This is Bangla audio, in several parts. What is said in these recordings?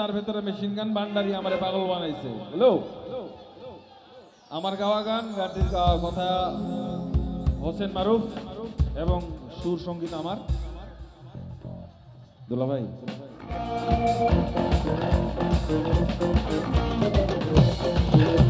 তার ভেতরে মেশিন গান ভান্ডারি আমার পাগল বানাইছে। হ্যালো? আমার গাওয়া গান, গানটির কথা হোসেন মারুফ এবং সুর সংগীত আমার। দুলাভাই ও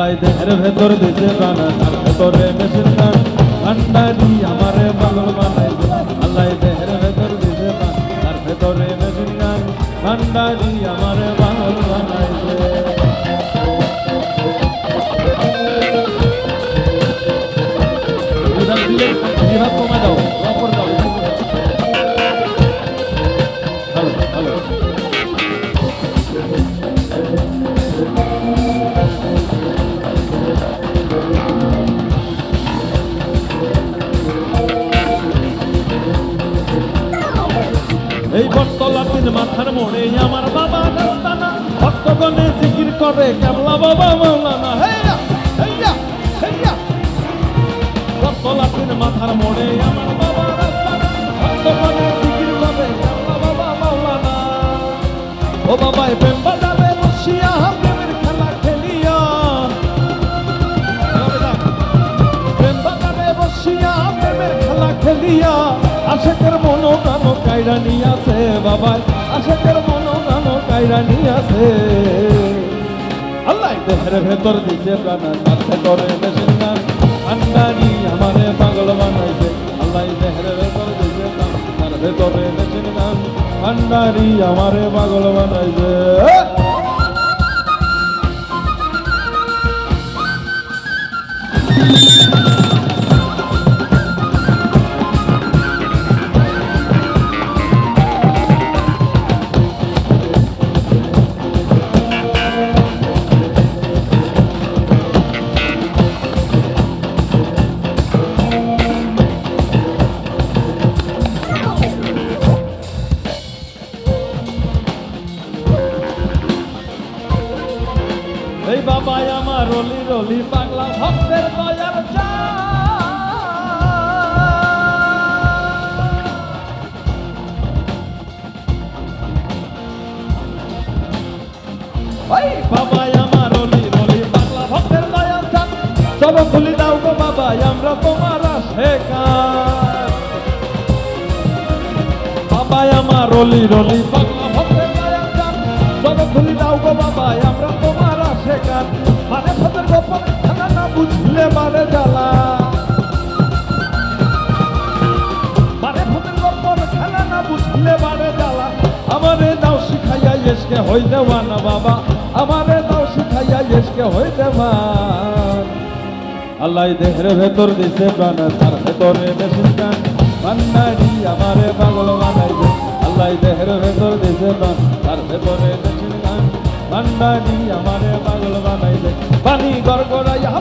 আল্লাহ দেহের ভেতর দিছে প্রাণ তার ভেতরে মেশিন গান। ভান্ডারি আমারে পাগল বানাইছে আল্লাহ দেহের ভেতর দিছে প্রাণ তার ভেতরে মেশিন গান। ভান্ডারি আমারে পাগল বানাইছে বিভাগ কমা এই বটতলা তিন মাথার মোড়ে আমার বাবা রাস্তানা। ভক্তগণে জিকির করে, কেবলা বাবা মৌলানা হেয়া হেয়া হেয়া বটতলা তিন মাথার মোড়ে আমার বাবা ভক্তগণে জিকির করে, কেবলা বাবা মৌলানা ও বাবা কাইরা নিয়াছে বাবাই, আশেকের মন গানো কাইরা নিয়াছে। আল্লাহ দেহের ভেতর দিছে প্রাণ তার করে মেশিন গান। আন্ডারি আমারে পাগল বানাইছে। আল্লাহ দেহের ভেতর দিছে তার ভেতরে মেশিন গান। আন্ডারি আমারে পাগল বানাইছে। এই বাবাই আমার রলি রলি পাগলা ভক্তের দয়ার ওই বাবাই আমার রলি রলি পাগলা ভক্তের দয়ার চান সব খুলি দাও গো বাবাই, আমরা তোমার শেখার বাবাই আমার রলি রলি পাগলা ভক্তের দয়ার চান সব খুলি দাও গো বাবাই, আমরা আমারে দাও শিখাইয়া এসকে হই দেওয়া না বাবা। আমারে দাও শিখাইয়া এসকে হই দেওয়া আল্লাহ দেহের ভেতর দিছে প্রাণ, তার ভেতরে মেশিন গান বান্নারি আমারে পাগল বানাইছে। আল্লাহ দেহের ভেতর দিছে প্রাণ, তার ভেতরে মেশিন গান বান্নারি আমারে পাগল বানাইছে। পানি গড়গড়াইয়া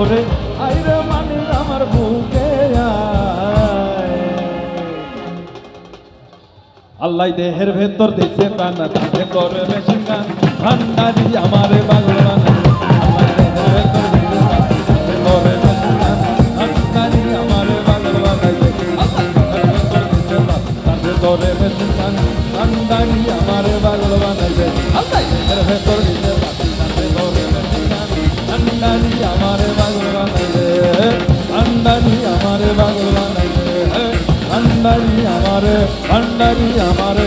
ওরে। আইরে মানে আমার বুকে আল্লাহ দেহের ভেতর দিছে তার ভেতরে মেশিন গান ভান্ডারি আমার পাগল আন্ডারি আমার আন্ডারি আমার।